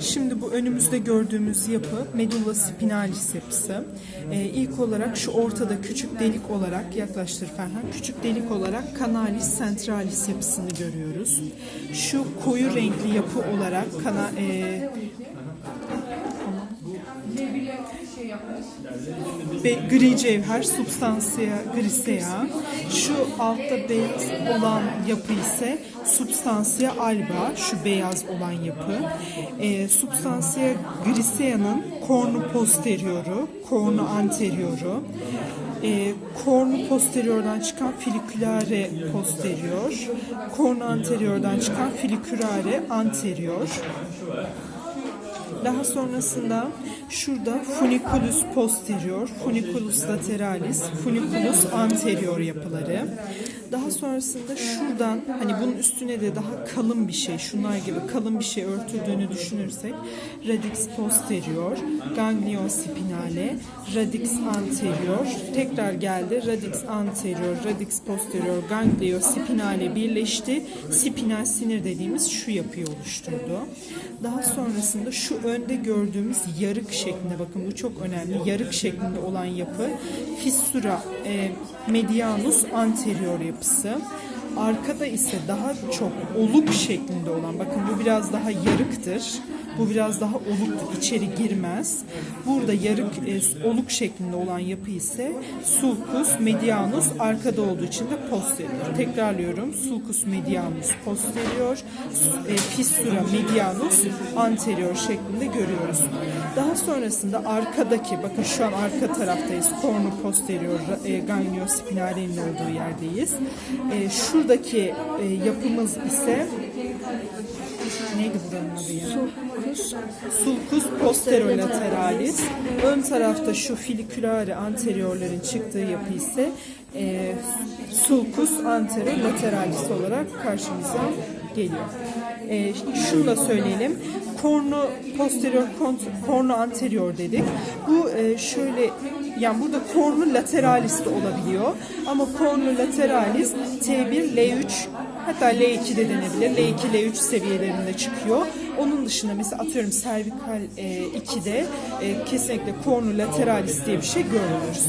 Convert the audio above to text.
Şimdi bu önümüzde gördüğümüz yapı medulla spinalis yapısı. Ee, ilk olarak şu ortada küçük delik olarak yaklaştır Ferhan. Küçük delik olarak canalis centralis yapısını görüyoruz. Şu koyu renkli yapı olarak kana, e, ve gri cevher substansiya grisea. Şu altta beyaz olan yapı ise substansiya alba, şu beyaz olan yapı. E, substansiya grisea'nın kornu posterioru, kornu anterioru. E, kornu posteriordan çıkan filikülare posterior, kornu anteriordan çıkan filikülare anterior. Daha sonrasında şurada funiculus posterior, funiculus lateralis, funiculus anterior yapıları. Daha sonrasında şuradan hani bunun üstüne de daha kalın bir şey, şunlar gibi kalın bir şey örtüldüğünü düşünürsek radix posterior, ganglion spinale, radix anterior, tekrar geldi radix anterior, radix posterior, ganglion spinale birleşti. Spinal sinir dediğimiz şu yapıyı oluşturdu. Daha sonrasında şu önde gördüğümüz yarık şeklinde bakın bu çok önemli. Yarık şeklinde olan yapı fissura e, medianus anterior yapısı. Arkada ise daha çok oluk şeklinde olan bakın bu biraz daha yarıktır. Bu biraz daha oluk içeri girmez. Burada yarık e, oluk şeklinde olan yapı ise sulcus medianus arkada olduğu için de posterior. Tekrarlıyorum. Sulcus medianus posterior, e, fissura medianus anterior şeklinde görüyoruz. Daha sonrasında arkadaki bakın şu an arka taraftayız. Cornu posterior e, ganglio spinale'nin olduğu yerdeyiz. E, şuradaki e, yapımız ise neydi buranın adı ya? Sulcus Sulcus posterolaterales. Ön tarafta şu filikülare anteriorların çıktığı yapı ise e, sulcus anterolaterales olarak karşımıza geliyor. E, şunu da söyleyelim. Kornu posterior, kornu anterior dedik. Bu e, şöyle yani burada kornu lateralis de olabiliyor. Ama kornu lateralis T1, L3 hatta L2 de denebilir. L2, L3 seviyelerinde çıkıyor. Onun dışında mesela atıyorum servikal e, 2'de e, kesinlikle kornu lateralis diye bir şey görmüyoruz.